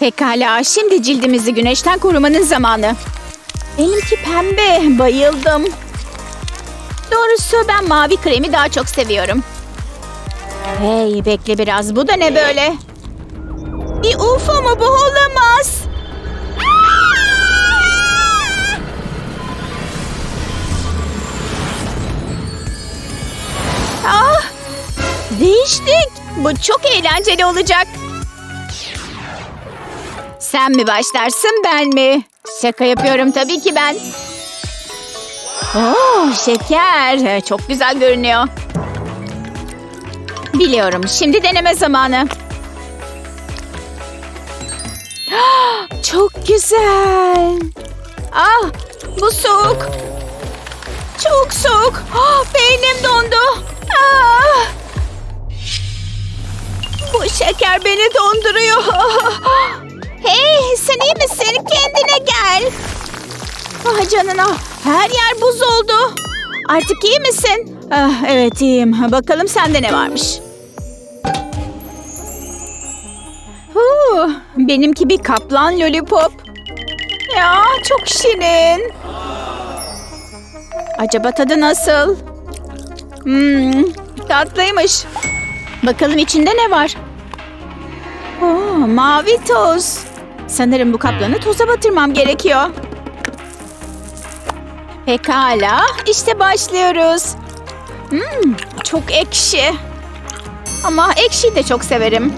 Pekala, şimdi cildimizi güneşten korumanın zamanı. Benimki pembe, bayıldım. Doğrusu ben mavi kremi daha çok seviyorum. Hey, bekle biraz, bu da ne böyle? Bir UFO mu bu olamaz? Ah, değiştik. Bu çok eğlenceli olacak. Sen mi başlarsın ben mi? Şaka yapıyorum tabii ki ben. Oo, şeker. Çok güzel görünüyor. Biliyorum. Şimdi deneme zamanı. Ah, Çok güzel. Ah, bu soğuk. Çok soğuk. Ah, beynim dondu. Ah. Bu şeker beni donduruyor. Hey sen iyi misin? Kendine gel. Ah canına. Her yer buz oldu. Artık iyi misin? Ah, evet iyiyim. Bakalım sende ne varmış. Huu, benimki bir kaplan lollipop. Ya çok şirin. Acaba tadı nasıl? Hmm, tatlıymış. Bakalım içinde ne var? Oo, mavi toz. Sanırım bu kaplanı toza batırmam gerekiyor. Pekala, işte başlıyoruz. Hmm, çok ekşi. Ama ekşiyi de çok severim.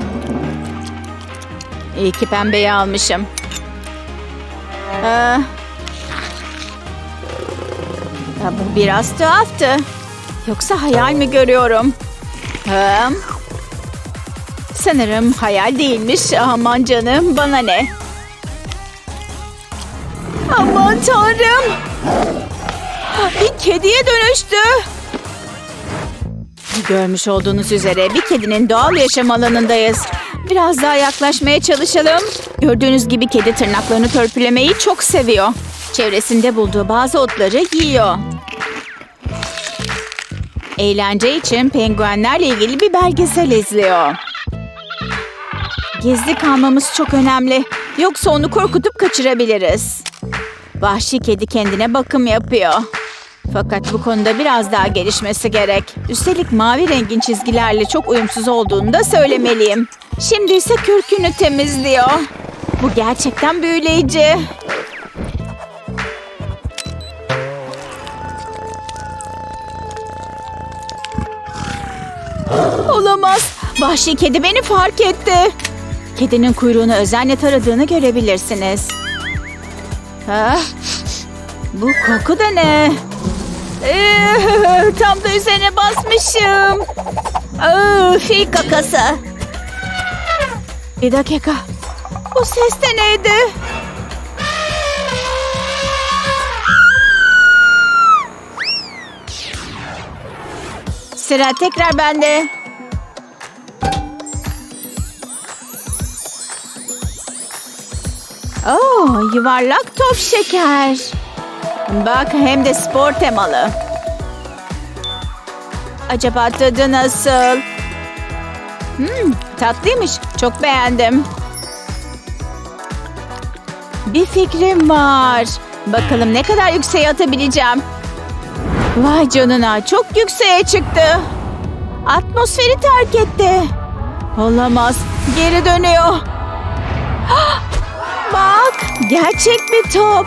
İyi ki pembeyi almışım. Ee, ya bu biraz tuhaftı. Yoksa hayal mi görüyorum? Ee, sanırım hayal değilmiş. Aman canım bana ne? Aman tanrım. Bir kediye dönüştü. Görmüş olduğunuz üzere bir kedinin doğal yaşam alanındayız. Biraz daha yaklaşmaya çalışalım. Gördüğünüz gibi kedi tırnaklarını törpülemeyi çok seviyor. Çevresinde bulduğu bazı otları yiyor. Eğlence için penguenlerle ilgili bir belgesel izliyor. Gizli kalmamız çok önemli. Yoksa onu korkutup kaçırabiliriz. Vahşi kedi kendine bakım yapıyor. Fakat bu konuda biraz daha gelişmesi gerek. Üstelik mavi rengin çizgilerle çok uyumsuz olduğunu da söylemeliyim. Şimdi ise kürkünü temizliyor. Bu gerçekten büyüleyici. Olamaz. Vahşi kedi beni fark etti. Kedinin kuyruğunu özenle taradığını görebilirsiniz. Bu koku da ne? Ee, tam da üzerine basmışım. Aa, fil kakası. Bir dakika. Bu ses de neydi? Sıra tekrar bende. Oo, yuvarlak top şeker. Bak hem de spor temalı. Acaba tadı nasıl? Hmm, tatlıymış. Çok beğendim. Bir fikrim var. Bakalım ne kadar yükseğe atabileceğim. Vay canına çok yükseğe çıktı. Atmosferi terk etti. Olamaz. Geri dönüyor. Gerçek bir top.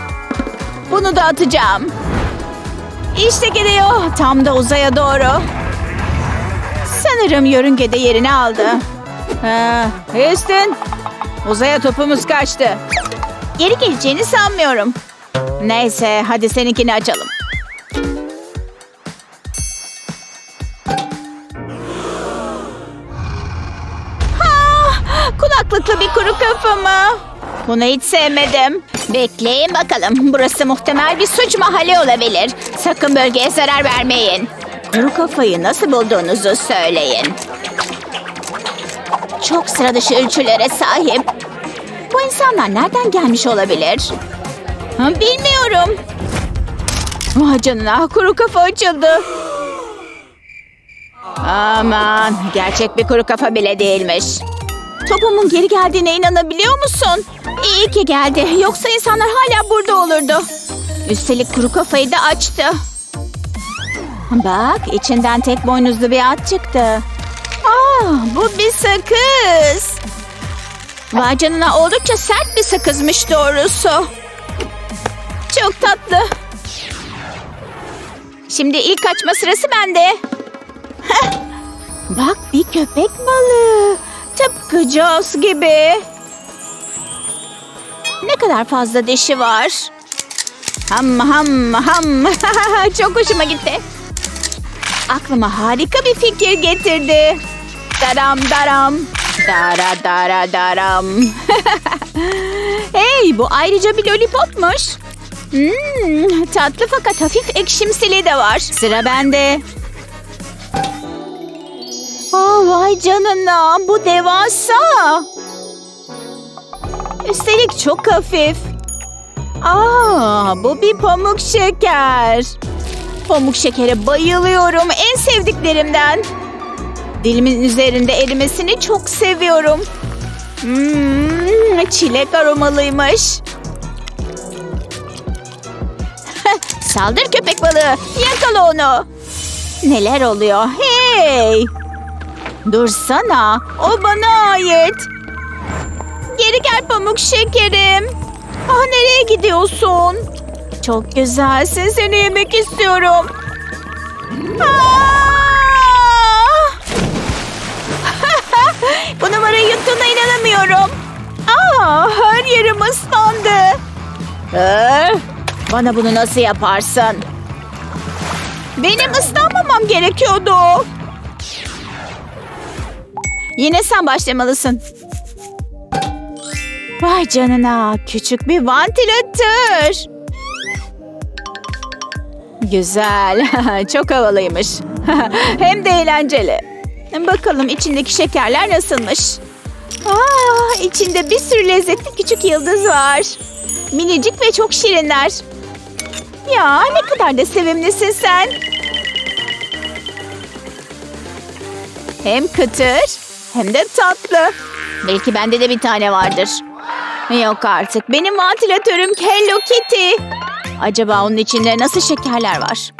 Bunu da atacağım. İşte gidiyor. Tam da uzaya doğru. Sanırım yörünge de yerini aldı. Ha, Houston. Uzaya topumuz kaçtı. Geri geleceğini sanmıyorum. Neyse hadi seninkini açalım. Ha, kulaklıklı bir kuru kafa mı? Bunu hiç sevmedim. Bekleyin bakalım. Burası muhtemel bir suç mahalli olabilir. Sakın bölgeye zarar vermeyin. Kuru kafayı nasıl bulduğunuzu söyleyin. Çok sıra dışı ölçülere sahip. Bu insanlar nereden gelmiş olabilir? Bilmiyorum. Vay canına kuru kafa açıldı. Aman gerçek bir kuru kafa bile değilmiş. Topumun geri geldiğine inanabiliyor musun? İyi ki geldi. Yoksa insanlar hala burada olurdu. Üstelik kuru kafayı da açtı. Bak içinden tek boynuzlu bir at çıktı. Aa, bu bir sakız. Vay canına oldukça sert bir sakızmış doğrusu. Çok tatlı. Şimdi ilk açma sırası bende. Bak bir köpek balığı. Tıpkı Jaws gibi. Ne kadar fazla dişi var. Ham ham ham. Çok hoşuma gitti. Aklıma harika bir fikir getirdi. Daram daram. Dara dara daram. hey bu ayrıca bir lollipopmuş. Hmm, tatlı fakat hafif ekşimsili de var. Sıra bende. Vay canına bu devasa. Üstelik çok hafif. Aa, bu bir pamuk şeker. Pamuk şekere bayılıyorum. En sevdiklerimden. Dilimin üzerinde erimesini çok seviyorum. Hmm, çilek aromalıymış. Saldır köpek balığı. Yakala onu. Neler oluyor? Hey! Dursana. O bana ait. Geri gel pamuk şekerim. Ah nereye gidiyorsun? Çok güzelsin. Seni yemek istiyorum. Aa! Bu numarayı yuttuğuna inanamıyorum. Aa, her yerim ıslandı. Ee, bana bunu nasıl yaparsın? Benim ıslanmamam gerekiyordu. Yine sen başlamalısın. Vay canına küçük bir vantilatör. Güzel. Çok havalıymış. Hem de eğlenceli. Bakalım içindeki şekerler nasılmış. Aa, içinde bir sürü lezzetli küçük yıldız var. Minicik ve çok şirinler. Ya ne kadar da sevimlisin sen. Hem kıtır hem de tatlı. Belki bende de bir tane vardır. Yok artık. Benim vantilatörüm Hello Kitty. Acaba onun içinde nasıl şekerler var?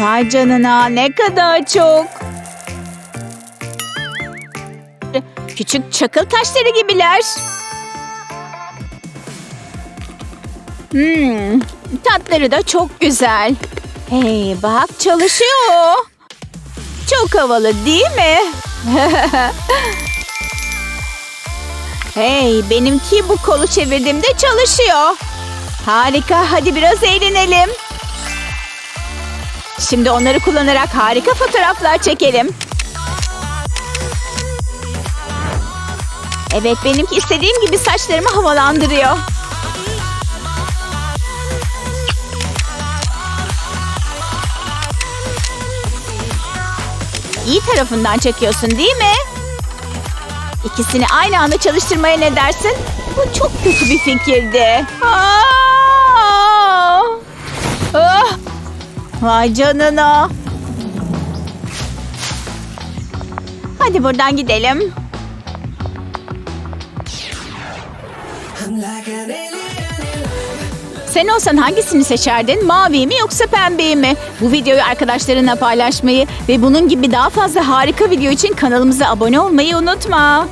Vay canına ne kadar çok. Küçük çakıl taşları gibiler. Hmm, tatları da çok güzel. Hey bak çalışıyor. Çok havalı değil mi? hey benimki bu kolu çevirdiğimde çalışıyor. Harika hadi biraz eğlenelim. Şimdi onları kullanarak harika fotoğraflar çekelim. Evet benimki istediğim gibi saçlarımı havalandırıyor. İyi tarafından çekiyorsun değil mi? İkisini aynı anda çalıştırmaya ne dersin? Bu çok kötü bir fikirdi. Aa! Ah! Vay canına. Hadi buradan gidelim. Sen olsan hangisini seçerdin? Mavi mi yoksa pembeyi mi? Bu videoyu arkadaşlarınla paylaşmayı ve bunun gibi daha fazla harika video için kanalımıza abone olmayı unutma.